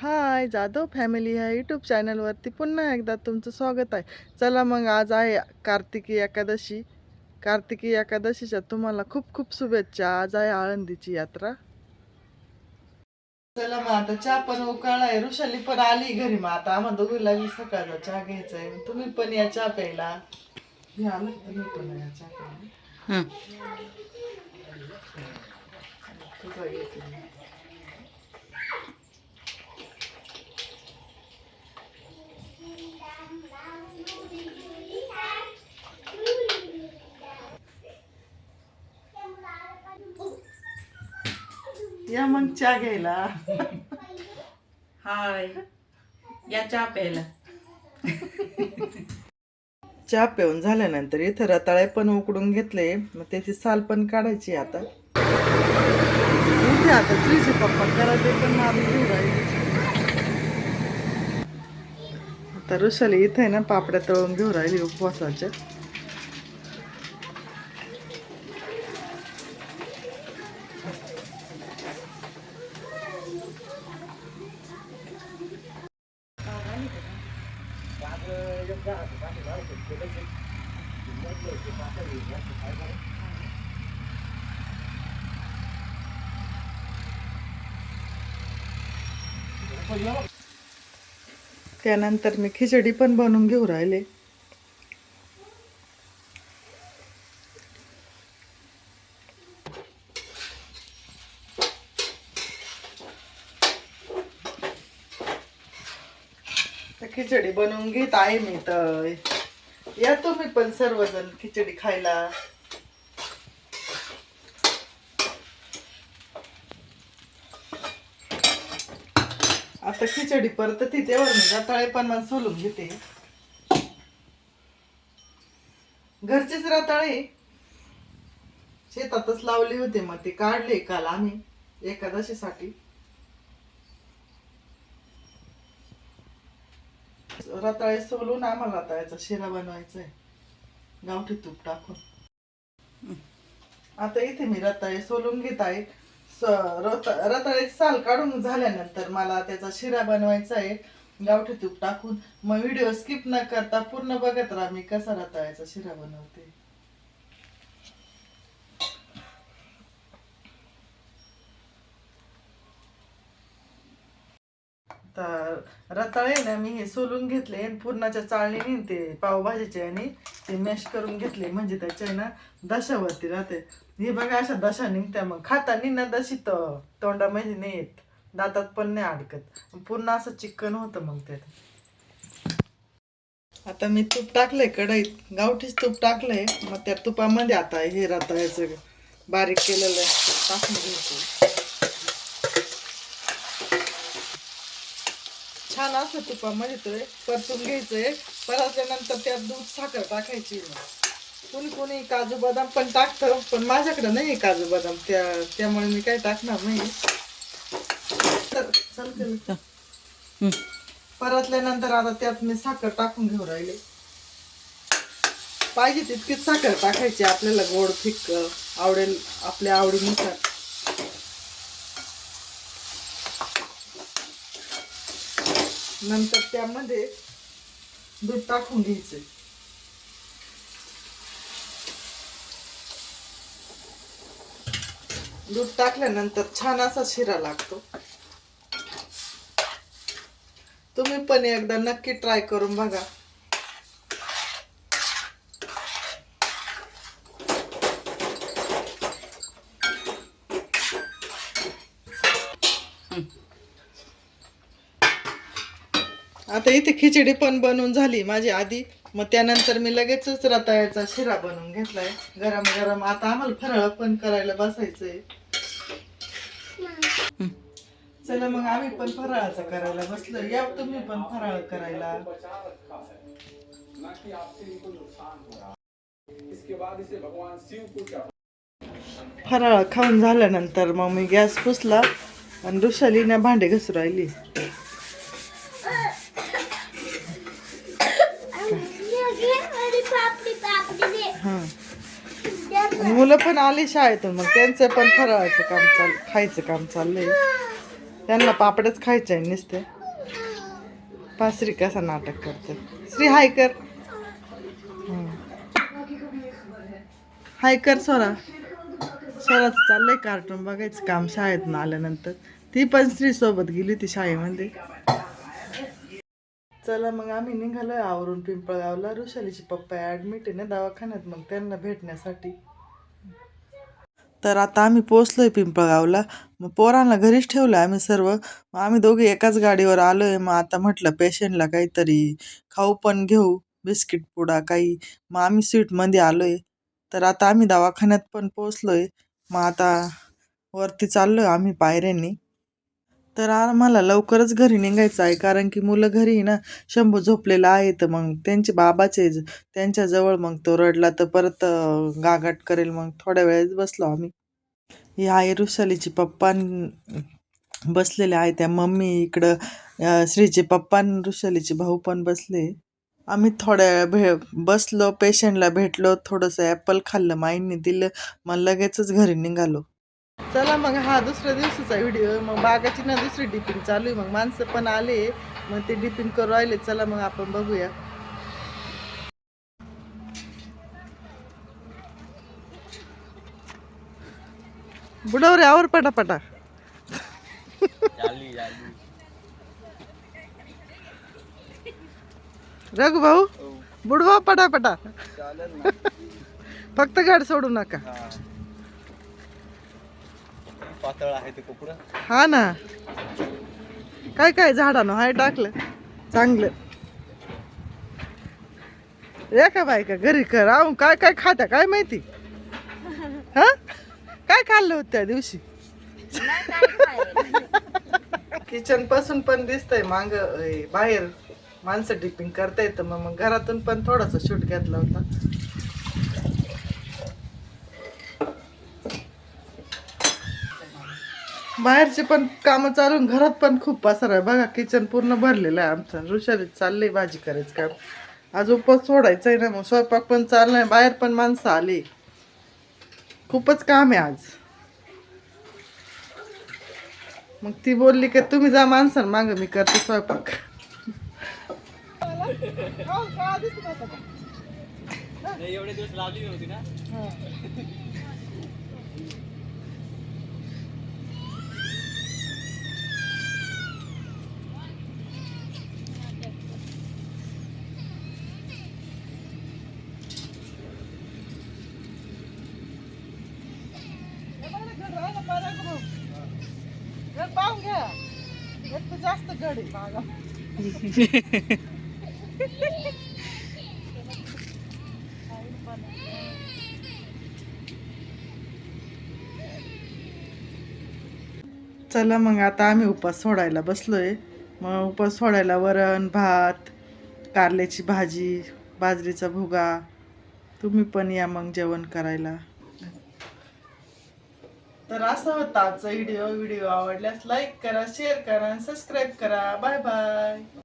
हाय Jadhav family ह्या YouTube चॅनलवरती पुन्हा एकदा तुमचं स्वागत आहे. चला मग आज आहे कार्तिकी एकादशी. कार्तिकी एकादशीच्या तुम्हाला खूप खूप शुभेच्छा. आज आहे आळंदीची यात्रा. चला मग आता चहा पण उकाळाय ऋषाली पण आली घरी. मग आता आम्हाला दोघीला सकाळचा चहा घ्यायचा आहे तुम्ही पण या चहा प्यायला. घ्या तुम्ही पण या चहा प्यायला. या मग चहा घ्यायला. हाय. या चहा प्यायला. चहा पिऊन झाल्यानंतर इथं रताळे पण उकडून घेतले. मग त्याची साल पण काढायची आता. इथे आता श्रीचे पप्पा करायचे पण मारून घेऊ राहिले. आता ऋषाली इथे आहे ना पापड्या तळून घेऊ राहिली उपवासाच्या. त्यानंतर मी खिचडी पण बनवून घेऊ राहिले. खिचडी बनवून घेत आहे मी तर. या तुम्ही पण सर्वजण खिचडी खायला. आता खिचडी परत तिथे तेव्हा मी रताळे पण मला सोलून घेते. घरचेच रताळे. शेतातच लावले होते मग ते काढले काल आम्ही एकादशीसाठी. रताळे सोलून आम्हाला रताळ्याचा शिरा बनवायचा आहे गावठी तूप टाकून. आता इथे मी रताळे सोलून घेत आहे. रताळे साल काढून झाल्यानंतर मला त्याचा शिरा बनवायचा आहे. गावठी तूप टाकून. मग व्हिडिओ स्किप न करता पूर्ण बघत राहा मी कसा रताळ्याचा शिरा बनवते. तर रताळे ना मी हे सोलून घेतले आणि पूर्णाच्या चाळणीने ते पावभाजीचे आणि ते मॅश करून घेतले. म्हणजे त्याच्या ना दशावरती राहते. हे बघा अशा दशा निघत्या मग. खातानी ना दशी तर तोंडामध्ये नाही येत दातात पण नाही अडकत. पूर्ण असं चिकन होतं मग त्यात. आता मी तूप टाकलंय कढईत. गावठीच तूप टाकलंय. मग त्या तुपामध्ये आता हे रताळ्याचं बारीक केलेलं टाकून घ्यायचं छान असं तुपामध्ये ते परतून घ्यायचंय. परतल्यानंतर त्यात दूध साखर टाकायची. कोणी कोणी काजू बदाम पण टाकतं पण माझ्याकडे नाही काजू बदाम. त्या त्यामुळे मी काही टाकणार नाही. तर परतल्यानंतर आता त्यात मी साखर टाकून घेऊ राहिले. पाहिजे तितकीच साखर टाकायची आपल्याला गोड फिक्क आवडेल आपल्या आवडीनुसार. नंतर त्यामध्ये दूध टाकून घ्यायचे. दूध टाकल्यानंतर छान असा शिरा लागतो. तुम्ही पण एकदा नक्की ट्राय करून बघा. आता इथे खिचडी पण बनवून झाली माझी आधी. मग त्यानंतर मी लगेचच रताळ्याचा शिरा बनवून घेतलाय. गरम गरम आता आम्हाला फराळ पण करायला बसायचंय. चला मग आम्ही पण फराळाचा करायला बसलो या तुम्ही पण फराळ करायला. फराळ खाऊन झाल्यानंतर मग मी गॅस पुसला आणि ऋषालीने भांडे घसरायली हा. मुलं पण आली शाळेतून मग त्यांचं पण फराळाचं काम चाल खायचं काम चाललंय. त्यांना पापडच खायचे आहे नुसते. पासरी कसा नाटक करते. श्री हाय कर. हाय कर सोरा. सोराचं चाललंय कार्टून बघायचं काम शाळेतून आल्यानंतर. ती पण श्री सोबत गेली होती शाळेमध्ये. चला मग आम्ही निघालो आवरून पिंपळगावला. ऋषालीची पप्पा ॲडमिट आहे ना दवाखान्यात मग त्यांना भेटण्यासाठी. तर आता आम्ही पोचलोय पिंपळगावला. मग पोरांना घरीच ठेवलं आम्ही सर्व. मग आम्ही दोघे एकाच गाडीवर आलोय. मग आता म्हटलं पेशंटला काहीतरी खाऊ पण घेऊ बिस्किट पुडा काही. मग आम्ही स्वीटमध्ये आलोय. तर आता आम्ही दवाखान्यात पण पोचलोय मग आता वरती चाललोय आम्ही पायऱ्यांनी. तर आम्हाला लवकरच घरी निघायचं आहे कारण की मुलं घरी ना शंभू झोपलेला आहे तर मग त्यांचे बाबाचे त्यांच्याजवळ मग तो रडला तर परत गागाट करेल. मग थोड्या वेळेस बसलो आम्ही. ही आहे रुसालीची पप्पा न- बसलेले आहे त्या मम्मी इकडं श्रीचे पप्पा आणि रुशालीचे भाऊ पण बसले. आम्ही थोड्या वेळ भे बसलो पेशंटला भेटलो थोडंसं ॲपल खाल्लं माईंनी दिलं. मग लगेचच घरी निघालो. चला मग हा दुसऱ्या दिवसाचा व्हिडिओ मग बागाची ना दुसरी डिपिंग चालू आहे. मग माणसं पण आले मग ते डिपिंग करू राहिले. चला मग आपण बघूया. बुडवरे आवर पटापटा. रघु भाऊ बुडवा पटापटा. फक्त गाड सोडू नका. पातळ आहे ते कपडा. हा ना. काय काय झाडानं हाय टाकलं. चांगलं. रे का बायका घरी कर. आहो काय काय खात्या काय माहिती? हा? काय खाल्लं होतं त्या दिवशी? किचनपासून पण दिसतंय मांग बाहेर. माणसं डिपिंग करता येतं मग मग घरातून पण थोडासा शूट घेतला होता. बाहेरचे पण कामं चालून घरात पण खूप पसार आहे. बघा किचन पूर्ण भरलेलं आहे आमचं. ऋषाली चाललंय भाजी करायचं काम. आज उपवास सोडायचं आहे ना मग स्वयंपाक पण चाललाय बाहेर पण माणसं आली. खूपच काम आहे आज. मग ती बोलली की तुम्ही जा माणसां माग मी करते स्वयंपाक. एवढे दिवस लावली होती ना पाहून घ्या जास्त गड आहे चला मग आता आम्ही उपास सोडायला बसलोय. मग उपास सोडायला वरण भात कारल्याची भाजी बाजरीचा भुगा. तुम्ही पण या मग जेवण करायला. तर असा होता आजचा व्हिडिओ व्हिडिओ आवडल्यास लाईक करा शेअर करा सबस्क्राईब करा. Bye bye